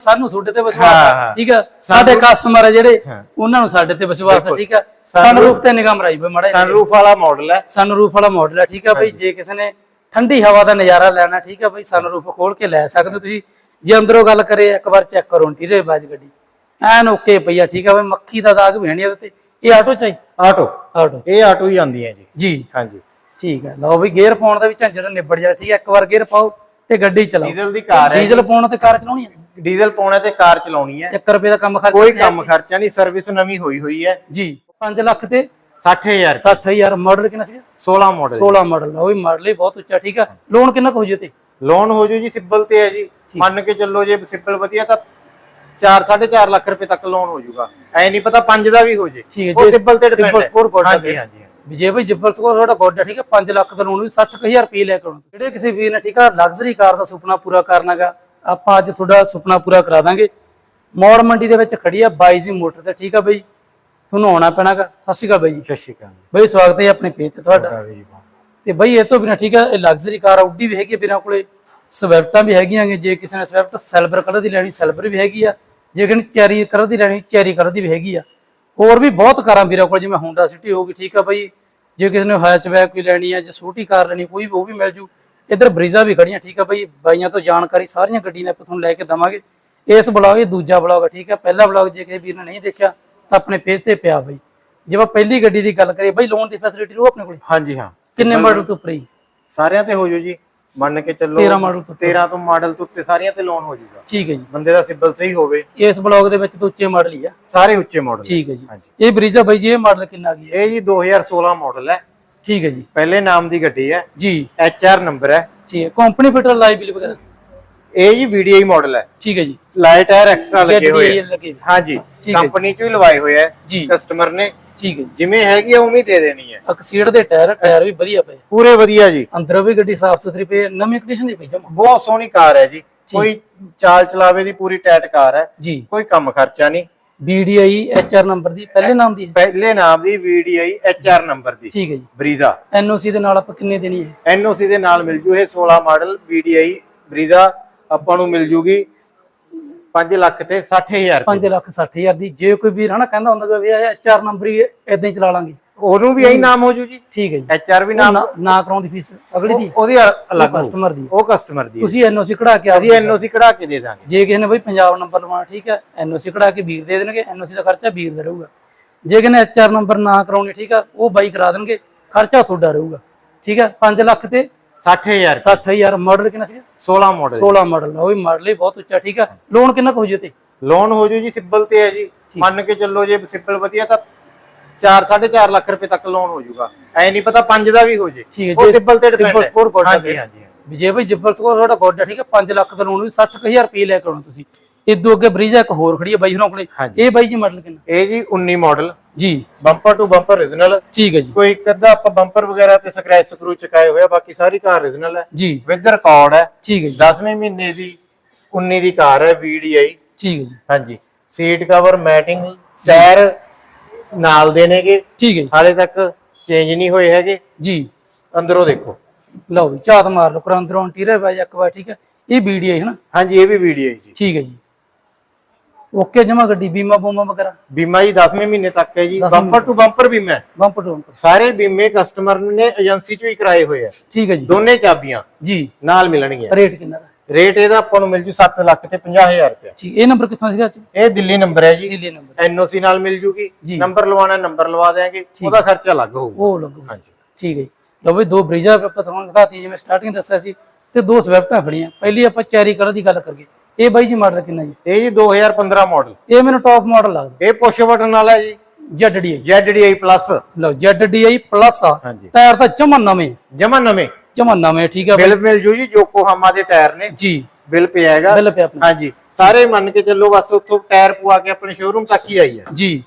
ਸਾਨੂੰ ਤੁਹਾਡੇ ਤੇ ਵਿਸ਼ਵਾਸ ਹਾਂ। ਠੀਕ ਹੈ? ਸਾਡੇ ਕਸਟਮਰ ਹੈ ਜਿਹੜੇ ਹਾਂ। ਉਹਨਾਂ ਨੂੰ ਸਾਡੇ ਤੇ ਵਿਸ਼ਵਾਸ ਹੈ। ਠੀਕ ਹੈ? ਸਨਰੂਫ ਤੇ ਨਿਗਾਹ ਮਰਾਈ ਬਈ ਮੜਾ ਸਨਰੂਫ ਵਾਲਾ ਮਾਡਲ ਹੈ। ਸਨਰੂਫ ਵਾਲਾ ਮਾਡਲ ਹੈ ਠੀਕ ਹੈ ਬਈ ਜੇ ਕਿਸੇ ਨੇ ਠੰਡੀ ਹਵਾ ਦਾ ਨਜ਼ਾਰਾ ਲੈਣਾ ਠੀਕ ਹੈ ਬਈ ਸਨਰੂਫ ਖੋਲ ਕੇ ਲੈ ਸਕਦੇ ਹੋ ਤੁਸੀਂ। ਜੇ ਅੰਦਰੋਂ ਗੱਲ ਕਰੇ ਇੱਕ ਵਾਰ ਚੈੱਕ ਕਰੋ ਇੰਟੀਰੀਅਰ ਬਾਜ ਗੱਡੀ। ਐਨ ਓਕੇ ਪਈ ਆ ਠੀਕ ਹੈ ਬਈ ਮੱਖੀ ਦਾ ਦਾਗ ਵੀ ਹੈ ਨਹੀਂ ਇਹਦੇ ਤੇ। ਇਹ ਆਟੋ ਚਾਹੀ ਆਟੋ ਆਟੋ ਇਹ ਆਟੋ ਹੀ ਆਉਂਦੀ ਹੈ ਜੀ। ਜੀ। ਹਾਂਜੀ। ਠੀਕ ਹੈ ਲਓ ਵੀ ਗੇਅਰ ਪਾਉਣ ਦਾ ਵੀ ਝੰਜਟ ਨਿਬੜ ਜਾ ਠੀਕ ਹੈ ਇੱਕ ਵਾਰ ਗੇਅਰ ਪਾਓ ਤੇ ਗੱਡੀ ਚਲਾਓ। ਡੀਜ਼ਲ ਦੀ ਕਾਰ ਹੈ ਡੀਜ਼ਲ ਪਾਉਣ ਤੇ ਕਾਰ ਚਲਾਉਣੀ ਹੈ? ਡੀਜ਼ਲ ਪਾਉਣਾ ਤੇ ਕਾਰ ਚਲਾਉਣੀ ਹੈ। 1 ਰੁਪਏ ਦਾ ਕੰਮ ਖਰਚ ਕੋਈ ਕੰਮ ਖਰਚਾ ਨਹੀਂ ਸਰਵਿਸ ਨਵੀਂ ਹੋਈ ਹੋਈ ਹੈ। ਜੀ 5 ਲੱਖ ਤੇ 60000 60000 ਮਾਡਲ ਕਿੰਨਾ ਸੀਗਾ? 16 ਮਾਡਲ 16 ਮਾਡਲ ਉਹ ਵੀ ਮਾਡਲ ਹੀ ਬਹੁਤ ਉੱਚਾ ਠੀਕ ਹੈ ਲੋਨ ਕਿੰਨਾ ਹੋ ਜੇ ਤੇ? ਲੋਨ ਹੋ ਜੂ ਜੀ ਸਿਬਲ ਤੇ ਹੈ ਜੀ। ਮੰਨ ਕੇ ਚੱਲੋ ਜੇ ਸਿਬਲ ਵਧੀਆ ਤਾਂ 4 4.5 ਲੱਖ ਰੁਪਏ ਤੱਕ ਲੋਨ ਹੋ ਜਾਊਗਾ ਐ ਨਹੀਂ ਪਤਾ 5 ਦਾ ਵੀ ਹੋ ਜੇ। ਹੈ, ਉਹ ਸਿਬਲ ਤੇ ਡਿਪੈਂਡ ਸਿਬਲ ਸਕੋਰ ਕੋਡ ਹਾਂਜੀ ਹਾਂਜੀ ਵੀ ਜੇ ਬਈ ਜਿੱਬਲ ਸਕੋਰ ਤੁਹਾਡਾ ਗੋਡਾ ਠੀਕ ਹੈ 5 ਲੱਖ ਦਾ ਲੋਨ ਵੀ 60000 ਰੁਪਏ ਲੈ ਕੇ ਆਉਣਾ। ਜਿਹੜੇ ਕਿਸੇ ਵੀਰ ਨੇ ਠੀਕ ਹੈ ਲਗਜ਼ਰੀ ਕਾਰ ਦਾ ਸੁਪਨਾ ਪੂਰਾ ਕਰਨਾਗਾ ਆਪਾਂ ਅੱਜ ਤੁਹਾਡਾ ਸੁਪਨਾ ਪੂਰਾ ਕਰਾ ਦਾਂਗੇ। ਮੌੜ ਮੰਡੀ ਦੇ ਵਿੱਚ ਖੜੀ ਆ ਬਾਈ ਜੀ ਮੋਟਰ ਤੇ ਠੀਕ ਆ ਬਈ? ਤੁਹਾਨੂੰ ਆਉਣਾ ਪੈਣਾਗਾ। ਸਤਿ ਸ਼੍ਰੀ ਅਕਾਲ ਬਾਈ ਜੀ। ਸਤਿ ਸ਼੍ਰੀ ਅਕਾਲ ਬਈ ਸਵਾਗਤ ਹੈ ਆਪਣੇ ਪੇਜ ਤੇ ਤੁਹਾਡਾ। ਤੇ ਬਈ ਇਹ ਤੋਂ ਬਿਨਾ ਠੀਕ ਹੈ ਇਹ ਲਗਜ਼ਰੀ ਕਾਰ ਆਉਡੀ ਵੀ ਹੈਗੀ ਆ ਵੀਰਾਂ ਕੋਲੇ। ਸਵਿਫਟਾਂ ਵੀ ਹੈਗੀਆਂ ਜੇ ਕਿਸੇ ਨੇ ਸਵਿਫਟ ਸਿਲਵਰ ਕਲਰ ਦੀ ਲੈਣੀ ਸਿਲਵਰ ਵੀ ਹੈਗੀ ਆ। ਜੇ ਕਿਸੇ ਨੇ ਚੈਰੀ ਕਲਰ ਦੀ ਲੈਣੀ ਚੈਰੀ ਕਲਰ ਦੀ ਵੀ ਹੈਗੀ ਆ। ਹੋਰ ਵੀ ਬਹੁਤ ਕਾਰਾਂ ਵੀਰਾਂ ਕੋਲ ਜਿਵੇਂ ਹੋਂਡਾ ਸਿਟੀ ਹੋਊਗੀ ਠੀਕ ਆ ਬਈ। ਜੇ ਕਿਸੇ ਨੇ ਹੈਚਬੈਕ ਕੋਈ ਲੈਣੀ ਆ ਜਾਂ ਛੋਟੀ ਕਾਰ ਲੈਣੀ ਕੋਈ ਵੀ ਉਹ ਵੀ ਮਿਲ ਜੂ। ਇੱਧਰ ਬਰੀਜ਼ਾ ਵੀ ਖੜੀਆਂ ਠੀਕ ਆ ਬਈ ਬਾਈਆਂ ਤੋਂ ਜਾਣਕਾਰੀ ਸਾਰੀਆਂ ਗੱਡੀਆਂ ਆਪਾਂ ਤੁਹਾਨੂੰ ਲੈ ਕੇ ਦਵਾਂਗੇ। ਇਸ ਬਲੌਗ ਇਹ ਦੂਜਾ ਬਲੌਗ ਠੀਕ ਆ। ਪਹਿਲਾ ਬਲੌਗ ਜੇ ਕਿਸੇ ਵੀਰ ਨੇ ਨਹੀਂ ਦੇਖਿਆ ਤਾਂ ਆਪਣੇ ਪੇਜ ਤੇ ਪਿਆ ਬਈ। ਜੇ ਆਪਾਂ ਪਹਿਲੀ ਗੱਡੀ ਦੀ ਗੱਲ ਕਰੀਏ ਬਈ ਲੋਨ ਦੀ ਫੈਸਿਲਿਟੀ ਉਹ ਆਪਣੇ ਕੋਲ? ਹਾਂਜੀ ਹਾਂ। ਕਿੰਨੇ ਮਾਡਲ ਤੋਂ ਉੱਪਰ ਹੀ ਸਾਰਿਆਂ ਤੇ ਹੋ ਜੂ ਜੀ। ਮੰਨ ਕੇ ਚੱਲੋ 13 ਮਾਡਲ ਤੋਂ 13 ਤੋਂ ਮਾਡਲ ਤੋਂ ਉੱਤੇ ਸਾਰਿਆਂ ਤੇ ਲੋਨ ਹੋ ਜਾਊਗਾ। ਠੀਕ ਹੈ ਜੀ। ਬੰਦੇ ਦਾ ਸਿਬਲ ਸਹੀ ਹੋਵੇ। ਇਸ ਬਲੌਗ ਦੇ ਵਿੱਚ ਤਾਂ ਉੱਚੇ ਮਾਡਲ ਹੀ ਆ। ਸਾਰੇ ਉੱਚੇ ਮਾਡਲ ਠੀਕ ਹੈ ਜੀ। ਇਹ ਬਰੀਜ਼ਾ ਬਾਈ ਜੀ ਇਹ ਮਾਡਲ ਕਿੰਨਾ ਕੀ ਹੈ ਇਹ ਜੀ 2016 ਮਾਡਲ ਹੈ। ਠੀਕ ਹੈ ਜੀ। ਪਹਿਲੇ ਨਾਮ ਦੀ ਗੱਡੀ ਹੈ। ਜੀ। ਐਚ ਆਰ ਨੰਬਰ ਹੈ। ਹੈ ਕੰਪਨੀ ਫਿਟਰ ਲਾਈਵ ਬਿਲ ਵਗੈਰਾ। ਇਹ ਜੀ ਵੀਡੀਆਈ ਮਾਡਲ ਹੈ। ਠੀਕ ਹੈ ਜੀ। ਲਾਈਟ ਟਾਇਰ ਐਕਸਟਰਾ ਲੱਗੇ ਹੋਏ ਹੈ। ਹਾਂਜੀ ਹੈ ਕੰਪਨੀ ਚ ਵੀ ਲਵਾਏ ਹੋਏ ਹੈ। ਜੀ। ਕਸਟਮਰ ਨੇ। ਠੀਕ ਹੈ ਜੀ। ਜਿਵੇਂ ਹੈਗੀ ਆ ਉਵੇਂ ਹੀ ਦੇ ਦੇਣੀ ਹੈ। ਅਕਸੀਡ ਦੇ ਟਾਇਰ ਟਾਇਰ ਵੀ ਵਧੀਆ ਪਏ। ਪੂਰੇ ਵਧੀਆ ਜੀ। ਅੰਦਰੋਂ ਵੀ ਗੱਡੀ ਸਾਫ਼ ਸੁਥਰੀ ਪਈ ਹੈ, ਨਵੀਂ ਕੰਡੀਸ਼ਨ ਦੀ ਪਈ ਜਮਾ। ਬਹੁਤ ਸੋਹਣੀ ਕਾਰ ਹੈ ਜੀ। ਕੋਈ ਚਾਲ ਚਲਾਵੇ ਦੀ ਪੂਰੀ ਟਾਈਟ ਕਾਰ ਹੈ। ਜੀ। ਕੋਈ ਕੰਮ ਖਰਚਾ ਨਹੀਂ। BDI HR ਨੰਬਰ ਦੀ ਪਹਿਲੇ ਨਾਮ ਦੀ ਹੈ? ਪਹਿਲੇ ਨਾਮ ਦੀ VDI HR ਨੰਬਰ ਦੀ। ਠੀਕ ਹੈ ਜੀ। ਬਰੀਜ਼ਾ। NOC ਦੇ ਨਾਲ ਆਪਾਂ ਕਿੰਨੇ ਦੇਣੀ ਹੈ? NOC ਦੇ ਨਾਲ ਮਿਲ ਜੂ ਇਹ 16 ਮਾਡਲ VDI ਬਰੀਜ਼ਾ। ਆਪਾਂ ਨੂੰ ਮਿਲ ਜੂਗੀ 5 ਲੱਖ ਤੇ 60000 5 ਲੱਖ 60 ਹਜ਼ਾਰ ਦੀ। ਜੇ ਕੋਈ ਵੀਰ ਹਨਾ ਕਹਿੰਦਾ ਹੁੰਦਾ ਵੀ ਇਹ HR ਨੰਬਰ ਹੀ ਇਦਾਂ ਹੀ ਚਲਾ ਲਾਂਗੇ। ਉਹਨੂੰ ਵੀ ਇਹੀ ਨਾਮ ਹੋ ਜੂ। ਜੀ ਠੀਕ ਹੈ ਜੀ। HR ਵੀ ਨਾਮ ਨਾ ਨਾ ਕਰਾਉਣ ਦੀ ਫੀਸ ਅਗਲੀ ਦੀ? ਉਹਦੀ ਅਲੱਗ ਹੋਊ। ਕਸਟਮਰ ਦੀ। ਉਹ ਕਸਟਮਰ ਦੀ ਹੈ। ਤੁਸੀਂ ਐਨਓਸੀ ਕਢਾ ਕੇ ਅਸੀਂ NOC ਕਢਾ ਕੇ ਦੇ ਦਾਂਗੇ। ਜੇ ਕਿਸੇ ਨੇ ਬਈ ਪੰਜਾਬ ਨੰਬਰ ਲਵਾਉਣਾ ਠੀਕ ਹੈ ਐਨਓਸੀ ਕਢਾ ਕੇ ਵੀਰ ਦੇ ਦੇਣਗੇ ਐਨਓਸੀ ਦਾ ਖਰਚਾ ਵੀਰ ਦਾ ਰਹੂਗਾ। ਜੇ ਕਿਸੇ ਨੇ ਐਚਆਰ ਨੰਬਰ ਨਾ ਕਰਾਉਣੀ ਠੀਕ ਹੈ ਉਹ ਬਾਈ ਕਰਾ ਦੇਣਗੇ ਖਰਚਾ ਤੁਹਾਡਾ ਰਹੂਗਾ ਠੀਕ ਹੈ 5 ਲੱਖ ਤੇ 60000 60000 ਮਾਡਲ ਕਿੰਨਾ ਸੀਗਾ? 16 ਮਾਡਲ 16 ਮਾਡਲ ਉਹ ਵੀ ਮਾਡਲ ਹੀ ਬਹੁਤ ਉੱਚਾ ਠੀਕ ਹੈ। ਲੋਨ ਕਿੰਨਾ ਕੁ ਹੋ ਜੇ ਤੇ? ਲੋਨ ਹੋ ਜੂ ਜੀ ਸਿਬਲ ਤੇ ਹੈ ਜੀ। ਮੰਨ ਕੇ ਚੱਲੋ ਜੇ ਸਿਬਲ ਵਧੀਆ ਤਾਂ 4 4.5 ਲੱਖ ਰੁਪਏ ਤੱਕ ਲੋਨ ਹੋ ਜਾਊਗਾ। ਐ ਨਹੀਂ ਪਤਾ 5 ਦਾ ਵੀ ਹੋ ਜੇ। ਠੀਕ ਹੈ ਉਹ ਜੇ ਸਿਬਲ ਤੇ ਸਿਬਲ ਸਕੋਰ ਕੋਡ ਹਾਂਜੀ ਹਾਂਜੀ ਵੀ ਜੇ ਬਈ ਜਿੱਬਲ ਸਕੋਰ ਤੁਹਾਡਾ ਗੋਡਾ ਠੀਕ ਹੈ 5 ਲੱਖ ਦਾ ਲੋਨ ਵੀ 60000 ਰੁਪਏ ਲੈ ਕੇ ਆਉਣਾ ਤੁਸੀਂ। ਇਦੋਂ ਅੱਗੇ ਬਰੀਜ਼ਾ ਇੱਕ ਹੋਰ ਖੜੀ ਹੈ ਬਾਈ ਹੋਰਾਂ ਕੋਲੇ। ਇਹ ਬਾਈ ਜੀ ਮਾਡਲ ਕਿੰਨਾ? ਇਹ ਜੀ 19 ਮਾਡਲ ਜੀ। ਬੰਪਰ ਟੂ ਬੰਪਰ ਰੀਜਨਲ ਠੀਕ ਹੈ ਜੀ। ਕੋਈ ਇੱਕ ਅੱਧਾ ਆਪਾਂ ਬੰਪਰ ਵਗੈਰਾ ਤੇ ਸਕ੍ਰੈਚ ਸਕਰੂ ਚਕਾਏ ਹੋਇਆ ਬਾਕੀ ਸਾਰੀ ਕਾਰ ਰੀਜਨਲ ਹੈ। ਜੀ। ਵਿਦ ਰਿਕਾਰਡ ਹੈ। ਠੀਕ ਹੈ ਜੀ। 10ਵੇਂ ਮਹੀਨੇ ਦੀ 19 ਦੀ ਕਾਰ ਹੈ VDI ਠੀਕ ਹੈ ਜੀ। ਹਾਂਜੀ। ਸੀਟ ਕਵਰ ਮੈਟਿੰਗ ਟਾਇਰ ਨਾਲ ਦੇ ਨੇਗੇ। ਠੀਕ ਹੈ ਜੀ। ਹਾਲੇ ਤੱਕ ਚੇਂਜ ਨਹੀਂ ਹੋਏ ਹੈਗੇ। ਜੀ। ਅੰਦਰੋਂ ਦੇਖੋ। ਲਓ ਵੀ ਝਾਤ ਮਾਰ ਲਓ ਕਰੰਦਰੋਂ ਟੀਰੇ ਬਾਈ ਇੱਕ ਵਾਰ ਠੀਕ ਹੈ। ਇਹ ਵੀਡੀਓ ਹੈ ਨਾ? ਹਾਂਜੀ ਇਹ ਵੀ VDI ਜੀ। ਠੀਕ ਹੈ ਜੀ। ਓਕੇ ਜਮਾ ਗੱਡੀ ਬੀਮਾ ਬੂਮਾ ਵਗੈਰਾ? ਬੀਮਾ ਜੀ 10ਵੇਂ ਮਹੀਨੇ ਤੱਕ ਹੈ ਜੀ। ਬੰਪਰ ਟੂ ਬੰਪਰ ਬੀਮਾ ਹੈ। ਬੰਪ ਟੂ ਬੰਪ ਸਾਰੇ ਬੀਮੇ ਕਸਟਮਰ ਨੇ ਏਜੰਸੀ ਚੋਂ ਹੀ ਕਰਾਏ ਹੋਏ ਆ। ਠੀਕ ਹੈ ਜੀ। ਦੋਨੇ ਚਾਬੀਆਂ ਜੀ। ਨਾਲ ਮਿਲਣਗੀਆਂ। ਰੇਟ ਕਿੰਨਾ ਦਾ ਰੇਟ ਇਹਦਾ ਆਪਾਂ ਨੂੰ ਮਿਲ ਜੂ 7 ਲੱਖ ਤੇ 50000 ਰੁਪਏ ਠੀਕ ਇਹ ਨੰਬਰ ਕਿੱਥੋਂ ਸੀਗਾ ਇਹ ਦਿੱਲੀ ਨੰਬਰ ਹੈ ਜੀ। ਦਿੱਲੀ ਨੰਬਰ ਐਨਓਸੀ ਨਾਲ ਮਿਲ ਜੂਗੀ। ਨੰਬਰ ਲਵਾਉਣਾ ਨੰਬਰ ਲਵਾ ਦੇਾਂਗੇ ਉਹਦਾ ਖਰਚਾ ਅਲੱਗ ਹੋਊਗਾ। ਉਹ ਲੱਗੂ ਹਾਂਜੀ। ਠੀਕ ਹੈ ਲਓ ਵੀ ਦੋ ਬ੍ਰਿਜਾ ਆਪਾਂ ਤੁਹਾਨੂੰ ਦਿਖਾਤੀ ਜਿਵੇਂ ਸਟਾਰਟਿੰਗ ਦੱਸਿਆ ਸੀ ਤੇ ਦੋ ਸਵਿਫਟਾਂ ਖੜੀਆਂ। ਪਹਿਲੀ ਆਪਾਂ ਚੈਰੀ ਕਲਰ ਦੀ ਗੱਲ ਕਰੀਏ। ਇਹ ਬਾਈ ਜੀ ਮਾਡਲ ਕਿੰਨਾ ਜੀ? ਇਹ ਜੀ 2015 ਮਾਡਲ ਇਹ ਮੈਨੂੰ ਟੌਪ ਮਾਡਲ ਲੱਗਦਾ। ਇਹ ਪੁਸ਼ ਬਟਨ ਵਾਲਾ ਜੀ। ZDI ZDI ਪਲੱਸ ਲਓ ZDI ਪਲੱਸ ਆ। ਟਾਇਰ ਤਾਂ ਜਮਾ ਨਵੇਂ। ਜਮਾ ਨਵੇਂ। ਜਮਾ ਨਵੇਂ ਠੀਕ ਹੈ ਬਿੱਲ ਮਿਲ ਜੂ ਜੀ ਯੋਕੋਹਾਮਾ ਦੇ ਟਾਇਰ ਨੇ। ਜੀ। ਬਿੱਲ ਪਿਆ ਹੈਗਾ। ਬਿੱਲ ਪਿਆ ਆਪਣਾ। ਹਾਂਜੀ। ਸਾਰੇ ਮੰਨ ਕੇ ਚੱਲੋ ਬਸ ਉੱਥੋਂ ਟਾਇਰ ਪਵਾ ਕੇ ਆਪਣੇ ਸ਼ੋਰੂਮ ਤੱਕ ਹੀ ਆਈ ਹੈ ਜੀ।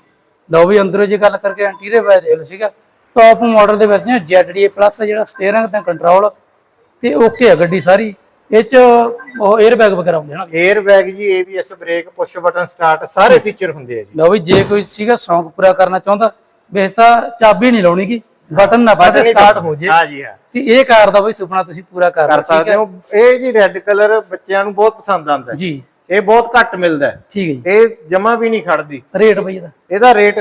ਲਓ ਵੀ ਅੰਦਰੋਂ ਜੇ ਗੱਲ ਕਰਕੇ ਇੰਟੀਰੀਅਰ ਬਾਰੇ ਦੇਖ ਲਓ ਸੀਗਾ ਟੌਪ ਮਾਡਲ ਦੇ ਵਿੱਚ ਨੇ ZDA ਪਲੱਸ ਜਿਹੜਾ ਸਟੀਅਰਿੰਗ ਤੇ ਕੰਟਰੋਲ ਤੇ ਓਕੇ ਆ ਗੱਡੀ ਸਾਰੀ। ਇਹ ਚ ਉਹ 에ਅਰ ਬੈਗ ਵਗੈਰਾ ਹੁੰਦੇ ਹਨ 에ਅਰ ਬੈਗ ਜੀ ABS brake push button start ਸਾਰੇ ਫੀਚਰ ਹੁੰਦੇ ਆ ਜੀ। ਲਓ ਵੀ ਜੇ ਕੋਈ ਸੀਗਾ ਸ਼ੌਂਕ ਪੂਰਾ ਕਰਨਾ ਚਾਹੁੰਦਾ ਵੇਸ ਤਾਂ ਚਾਬੀ ਨਹੀਂ ਲਾਉਣੀ ਕੀ ਬਟਨ ਨਾ ਪਾ ਸਟਾਰਟ ਹੋ ਜੇ। ਹਾਂ ਜੀ ਹਾਂ। ਤੇ ਇਹ ਕਾਰ ਦਾ ਬਈ ਸੁਪਨਾ ਤੁਸੀਂ ਪੂਰਾ ਕਰ ਸਕਦੇ ਹੋ? ਇਹ ਜੀ ਰੈੱਡ ਕਲਰ ਬੱਚਿਆਂ ਨੂੰ ਬਹੁਤ ਪਸੰਦ ਆਉਂਦਾ ਹੈ। ਜੀ। ਇਹ ਬਹੁਤ ਘੱਟ ਮਿਲਦਾ ਹੈ। ਠੀਕ ਹੈ ਇਹ ਜਮਾ ਵੀ ਨਹੀਂ ਖੜਦੀ। ਰੇਟ ਬਈ ਇਹਦਾ? ਇਹਦਾ ਰੇਟ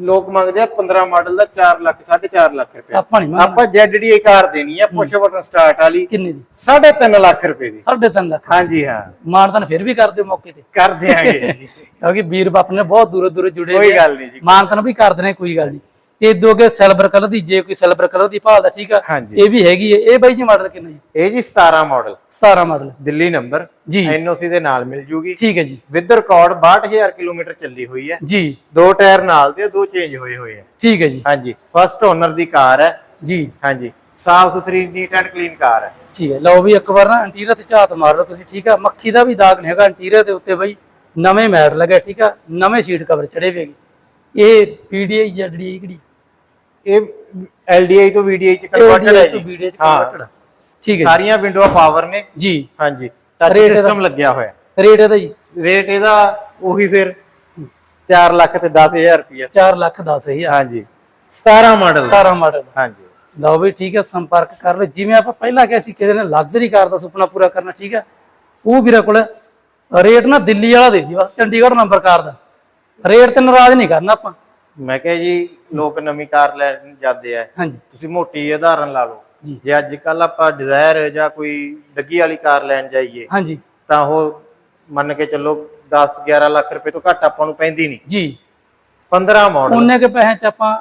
ਲੋਕ ਮੰਗਦੇ ਆ 15 ਮਾਡਲ ਦਾ 4 ਲੱਖ 4.5 ਲੱਖ ਰੁਪਏ। ਆਪਾਂ ਨਹੀਂ ਆਪਾਂ ZDI ਕਾਰ ਦੇਣੀ ਆ ਪੁਸ਼ ਬਟਨ ਸਟਾਰਟ ਵਾਲੀ। ਕਿੰਨੇ ਦੀ? 3.5 ਲੱਖ ਰੁਪਏ ਦੀ। 3.5 ਲੱਖ। ਹਾਂਜੀ ਹਾਂ। ਮਾਨਤਨ ਫਿਰ ਵੀ ਕਰਦੇ ਮੌਕੇ ਤੇ। ਕਰ ਦਿਆਂਗੇ ਕਿਉਂਕਿ ਵੀਰ ਬਾਪ ਨੇ ਬਹੁਤ ਦੂਰੋਂ ਦੂਰੋਂ ਜੁੜੇ ਕੋਈ। ਗੱਲ ਨਹੀਂ ਜੀ। ਮਾਨਤਨ ਵੀ ਕਰਦੇ ਨੇ ਕੋਈ ਗੱਲ ਨਹੀਂ। ਇਹ ਦੋਗੇ ਸਿਲਵਰ ਕਲਰ ਦੀ ਜੇ ਕੋਈ ਸਿਲਵਰ ਕਲਰ ਦੀ ਭਾਲਦਾ ਠੀਕ ਆ। ਹਾਂਜੀ। ਇਹ ਵੀ ਹੈਗੀ ਹੈ ਇਹ ਬਾਈ ਜੀ ਮਾਡਲ ਕਿੰਨਾ ਜੀ? ਇਹ ਜੀ 17 ਮਾਡਲ 17 ਮਾਡਲ ਦਿੱਲੀ ਨੰਬਰ। ਜੀ। ਐਨਓਸੀ ਦੇ ਨਾਲ ਮਿਲ ਜੂਗੀ। ਠੀਕ ਹੈ ਜੀ। ਵਿਦ ਰਿਕਾਰਡ 62000 ਕਿਲੋਮੀਟਰ ਚੱਲੀ ਹੋਈ ਹੈ। ਜੀ। ਦੋ ਟਾਇਰ ਨਾਲ ਦੇ ਦੋ ਚੇਂਜ ਹੋਏ ਹੋਏ ਆ। ਠੀਕ ਹੈ ਜੀ। ਹਾਂਜੀ। ਫਸਟ ਓਨਰ ਦੀ ਕਾਰ ਹੈ। ਜੀ। ਹਾਂਜੀ। ਸਾਫ਼ ਸੁਥਰੀ ਨੀਟ ਐਂਡ ਕਲੀਨ ਕਾਰ ਹੈ। ਠੀਕ ਹੈ। ਲਓ ਵੀ ਇੱਕ ਵਾਰ ਨਾ ਇੰਟੀਰੀਅਰ ਤੇ ਝਾਤ ਮਾਰ ਲਓ ਤੁਸੀਂ ਠੀਕ ਆ। ਮੱਖੀ ਦਾ ਵੀ ਦਾਗ ਨਹੀਂ ਹੈਗਾ ਇੰਟੀਰੀਅਰ ਦੇ ਉੱਤੇ ਬਈ। ਨਵੇਂ ਮੈਟ ਲੱਗੇ ਠੀਕ ਆ। ਨਵੇਂ ਸੀਟ ਕਵਰ ਚੜੇ ਹੋਏਗੇ ਇਹ ਪੀਡੀਆਈ ਜਿਹੜੀ ਕਿਹੜੀ? ਇਹ LDI ਤੋਂ VDI ਚ ਕਨਵਰਟਡ ਹੈ ਜੀ। ਵੀਡੀਓ ਚ ਹਾਂ। ਠੀਕ ਹੈ ਸਾਰੀਆਂ ਵਿੰਡੋਆਂ ਪਾਵਰ ਨੇ। ਜੀ। ਹਾਂਜੀ। ਟੱਚ Rate ਸਿਸਟਮ ਲੱਗਿਆ ਹੋਇਆ। ਰੇਟ ਇਹਦਾ ਜੀ। ਰੇਟ ਇਹਦਾ ਉਹੀ ਫਿਰ 4 ਲੱਖ ਤੇ 10000 ਰੁਪਇਆ 4 ਲੱਖ 10 ਹਜ਼ਾਰ। ਹਾਂਜੀ। 17 ਮਾਡਲ 17 ਮਾਡਲ ਹਾਂਜੀ। ਲਓ ਵੀ ਠੀਕ ਹੈ ਸੰਪਰਕ ਕਰ ਲਓ। ਜਿਵੇਂ ਆਪਾਂ ਪਹਿਲਾਂ ਕਿਹਾ ਸੀ ਕਿਸੇ ਨੇ ਲਗਜ਼ਰੀ ਕਾਰ ਦਾ ਸੁਪਨਾ ਪੂਰਾ ਕਰਨਾ ਠੀਕ ਹੈ। ਉਹ ਵੀਰੇ ਕੋਲ ਰੇਟ ਨਾ ਦਿੱਲੀ ਵਾਲਾ ਦੇ ਦੀ ਬਸ ਚੰਡੀਗੜ੍ਹ ਨੰਬਰ ਕਾਰ ਦਾ। ਰੇਟ ਤੇ ਨਾਰਾਜ਼ ਨਹੀਂ ਕਰਨਾ ਆਪਾਂ। ਮੈਂ ਕਿਹਾ ਜੀ ਲੋਕ ਨਵੀਂ ਕਾਰ ਲੈਣ ਜਾਂਦੇ ਆ। ਹਾਂਜੀ। ਤੁਸੀਂ ਮੋਟੀ ਉਦਾਹਰਨ ਲਾ ਲਓ। ਜੀ। ਜੇ ਅੱਜ ਕੱਲ ਆਪਾਂ ਡਿਜ਼ਾਇਰ ਜਾਂ ਕੋਈ ਡੱਗੀ ਵਾਲੀ ਕਾਰ ਲੈਣ ਜਾਈਏ ਹਾਂਜੀ। ਤਾਂ ਉਹ ਮੰਨ ਕੇ ਚੱਲੋ 10 11 ਲੱਖ ਰੁਪਏ ਤੋਂ ਘੱਟ ਆਪਾਂ ਨੂੰ ਪੈਂਦੀ ਨਹੀਂ। ਜੀ। 15 ਮਾਡਲ ਉਹਨੇ ਕੇ ਪੈਸੇ ਚ ਆਪਾਂ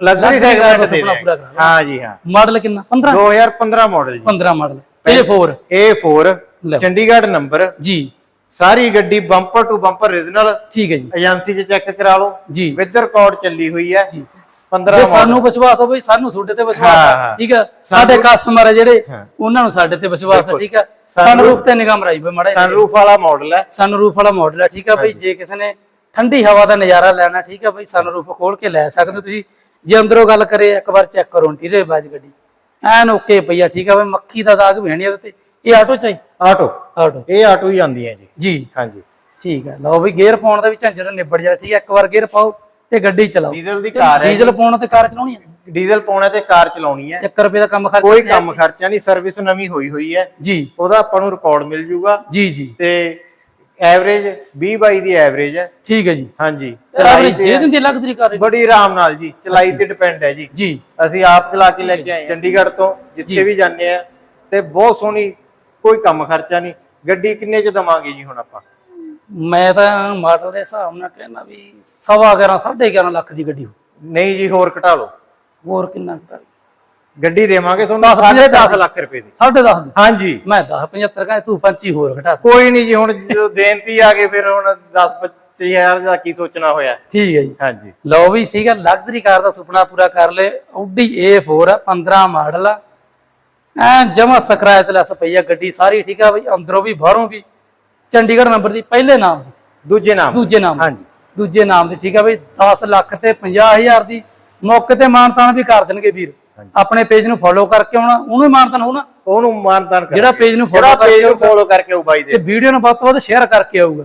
ਲਗਜ਼ਰੀ luxury ਕਾਰ ਦਾ ਸੈਗਮੈਂਟ ਦੇ ਸੁਪਨਾ ਪੂਰਾ ਦਿਆਂਗੇ। ਕਰਾਂਗੇ। ਹਾਂ ਜੀ ਹਾਂ। ਮਾਡਲ ਕਿੰਨਾ? 15 2015 ਮਾਡਲ ਜੀ। 15 ਮਾਡਲ A4 A4 ਲਓ। ਚੰਡੀਗੜ੍ਹ ਨੰਬਰ ਜੀ। ਸਾਰੀ ਗੱਡੀ ਬੰਪਰ ਟੂ ਬੰਪਰ ਰੀਜਨਲ ਠੀਕ ਹੈ ਜੀ। ਏਜੰਸੀ 'ਚ ਚੈੱਕ ਕਰਾ ਲਓ। ਜੀ। ਵਿਦ ਰਿਕਾਰਡ ਚੱਲੀ ਹੋਈ ਹੈ। ਜੀ। 15 ਜੇ ਮਾਡਲ ਸਾਨੂੰ ਵਿਸ਼ਵਾਸ ਹੋ ਬਈ ਸਾਨੂੰ ਤੁਹਾਡੇ ਤੇ ਵਿਸ਼ਵਾਸ ਹਾਂ। ਠੀਕ ਹੈ। ਸਾਡੇ ਕਸਟਮਰ ਹੈ ਜਿਹੜੇ। ਉਹਨਾਂ ਨੂੰ ਸਾਡੇ ਤੇ ਵਿਸ਼ਵਾਸ ਹੈ। ਠੀਕ ਹੈ। ਸਨਰੂਫ ਤੇ ਨਿਗਾਹ ਮਰਾਈ ਬਈ ਮੜਾ ਸਨਰੂਫ ਵਾਲਾ ਮਾਡਲ ਹੈ। ਸਨਰੂਫ ਵਾਲਾ ਮਾਡਲ ਹੈ ਠੀਕ ਹੈ ਬਈ। ਜੇ ਕਿਸੇ ਨੇ ਠੰਡੀ ਹਵਾ ਦਾ ਨਜ਼ਾਰਾ ਲੈਣਾ ਠੀਕ ਹੈ ਬਈ ਸਨਰੂਫ ਖੋਲ ਕੇ ਲੈ ਸਕਦੇ ਹੋ ਤੁਸੀਂ। ਜੇ ਅੰਦਰੋਂ ਗੱਲ ਕਰੇ ਇੱਕ ਵਾਰ ਚੈੱਕ ਕਰੋ ਇੰਟੀਰੀਅਰ ਬਾਜ ਗੱਡੀ। ਐਨ ਓਕੇ ਪਈ ਆ ਠੀਕ ਹੈ ਬਈ। ਮੱਖੀ ਦਾ ਦਾਗ ਵੀ ਹੈ ਨਹੀਂ ਇਹਦੇ ਤੇ। ਇਹ ਆਟੋ ਚਾਹੀ ਆਟੋ। ਆਟੋ। ਇਹ ਆਟੋ ਹੀ ਆਉਂਦੀ ਹੈ ਜੀ। ਜੀ। ਹਾਂਜੀ। ਠੀਕ ਹੈ ਲਓ ਬਈ ਗੇਅਰ ਪਾਉਣ ਦਾ ਵੀ ਝੰਜਟ ਨਿਬੜ ਜਾ ਠੀਕ ਹੈ ਇੱਕ ਵਾਰ ਗੇਅਰ ਪਾਓ ਤੇ ਗੱਡੀ ਚਲਾਓ। ਡੀਜ਼ਲ ਦੀ ਕਾਰ ਹੈ ਡੀਜ਼ਲ ਪਾਉਣ ਤੇ ਕਾਰ ਚਲਾਉਣੀ ਹੈ? ਡੀਜ਼ਲ ਪਾਉਣਾ ਤੇ ਕਾਰ ਚਲਾਉਣੀ ਹੈ। 1 ਰੁਪਏ ਦਾ ਕੰਮ ਖਰਚ ਕੋਈ ਕੰਮ ਖਰਚਾ ਨਹੀਂ ਸਰਵਿਸ ਨਵੀਂ ਹੋਈ ਹੋਈ ਹੈ। ਜੀ। ਉਹਦਾ ਆਪਾਂ ਨੂੰ ਰਿਕਾਰਡ ਮਿਲ ਜੂਗਾ। ਜੀ ਜੀ। ਤੇ ਐਵਰੇਜ 20 ਬਾਈ ਦੀ ਐਵਰੇਜ ਹੈ। ਠੀਕ ਹੈ ਜੀ। ਹਾਂਜੀ। ਐਵਰੇਜ ਦੇ ਦਿੰਦੀ ਲਗਜ਼ਰੀ ਕਾਰ ਬੜੀ ਆਰਾਮ ਨਾਲ ਜੀ। ਚਲਾਈ ਤੇ ਡਿਪੈਂਡ ਹੈ ਜੀ। ਜੀ। ਅਸੀਂ ਆਪ ਚਲਾ ਕੇ ਲੈ ਕੇ ਆਏ ਚੰਡੀਗੜ੍ਹ ਤੋਂ ਜਿੱਥੇ ਵੀ ਜਾਂਦੇ ਆ ਤੇ ਬਹੁਤ ਸੋਹਣੀ ਕੋਈ ਕੰਮ ਖਰਚਾ ਨਹੀਂ ਗੱਡੀ ਕਿੰਨੇ ਚ ਦਵਾਂਗੇ ਜੀ ਹੁਣ ਆਪਾਂ? ਮੈਂ ਤਾਂ ਮਾਡਲ ਦੇ ਹਿਸਾਬ ਨਾਲ ਕਹਿੰਦਾ ਵੀ ਸਵਾ 11 11.5 ਲੱਖ ਦੀ ਗੱਡੀ ਹੋ ਨਹੀਂ ਜੀ ਹੋਰ ਘਟਾ ਲਓ। ਹੋਰ ਕਿੰਨਾ ਘਟਾ ਗੱਡੀ ਦੇਵਾਂਗੇ ਤੁਹਾਨੂੰ ਦਸ, ਪੰਜਾਹ, 10.5 ਲੱਖ ਰੁਪਏ ਦੀ। 10.5 ਦੀ। ਹਾਂਜੀ। ਮੈਂ 10 75 ਕਹਿੰਦਾ ਤੂੰ 25 ਹੋਰ ਘਟਾ। ਕੋਈ ਨਹੀਂ ਜੀ ਹੁਣ ਜਦੋਂ ਦੇਣਤੀ ਆ ਗਏ ਫਿਰ ਹੁਣ 10 25000 ਦਾ ਕੀ ਸੋਚਣਾ ਹੋਇਆ। ਠੀਕ ਹੈ ਜੀ। ਹਾਂਜੀ। ਲਓ ਵੀ ਸੀਗਾ ਲਗਜ਼ਰੀ ਕਾਰ ਦਾ ਸੁਪਨਾ ਪੂਰਾ ਕਰ ਲੈ ਆਡੀ A4 ਆ 15 ਮਾਡਲ ਆ। ਐ ਜਮਾ ਸਕਰਾਇਤ ਲੈਸ ਪਈ ਆ ਗੱਡੀ ਸਾਰੀ ਠੀਕ ਆ ਬਈ? ਅੰਦਰੋਂ ਵੀ ਬਾਹਰੋਂ ਵੀ। ਚੰਡੀਗੜ੍ਹ ਨੰਬਰ ਦੀ ਪਹਿਲੇ ਨਾਮ ਦੀ। ਦੂਜੇ ਨਾਮ ਦੂਜੇ ਨਾਮ। ਹਾਂਜੀ। ਦੂਜੇ ਨਾਮ ਦੀ ਠੀਕ ਆ ਬਈ? 10 ਲੱਖ ਤੇ 50000 ਦੀ ਮੌਕੇ ਤੇ ਮਾਨਤਾਨ ਵੀ ਕਰ ਦੇਣਗੇ ਵੀਰ। ਆਪਣੇ ਪੇਜ ਨੂੰ ਫੋਲੋ ਕਰਕੇ ਆਉਣਾ ਉਹਨੂੰ ਹੀ ਮਾਨਤਾਨ ਨਾ। ਉਹਨੂੰ ਮਾਨਦਾਨ ਕਰ ਜਿਹੜਾ ਪੇਜ ਨੂੰ ਫੋਲੋ ਪੇਜ ਕਰਕੇ ਨੂੰ ਫੋਲੋ ਕਰਕੇ ਉਹ ਬਾਈ ਤੇ ਦੇ ਵੀਡੀਓ ਨੂੰ ਵੱਧ ਤੋਂ ਵੱਧ ਸ਼ੇਅਰ ਕਰਕੇ ਆਊਗਾ।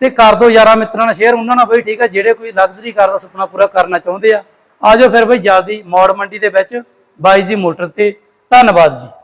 ਤੇ ਕਰ ਦੋ ਯਾਰਾਂ ਮਿੱਤਰਾਂ ਨਾਲ ਸ਼ੇਅਰ ਉਹਨਾਂ ਨਾਲ ਬਈ ਠੀਕ ਆ? ਜਿਹੜੇ ਕੋਈ ਲਗਜ਼ਰੀ ਕਾਰ ਦਾ ਸੁਪਨਾ ਪੂਰਾ ਕਰਨਾ ਚਾਹੁੰਦੇ ਆ ਆਜੋ ਫਿਰ ਬਈ ਜਲਦੀ ਮੌੜ ਮੰਡੀ ਦੇ ਵਿੱਚ ਬਾਈ ਜੀ ਮੋਟਰਸ ਤੇ ਧੰਨਵਾਦ ਜੀ।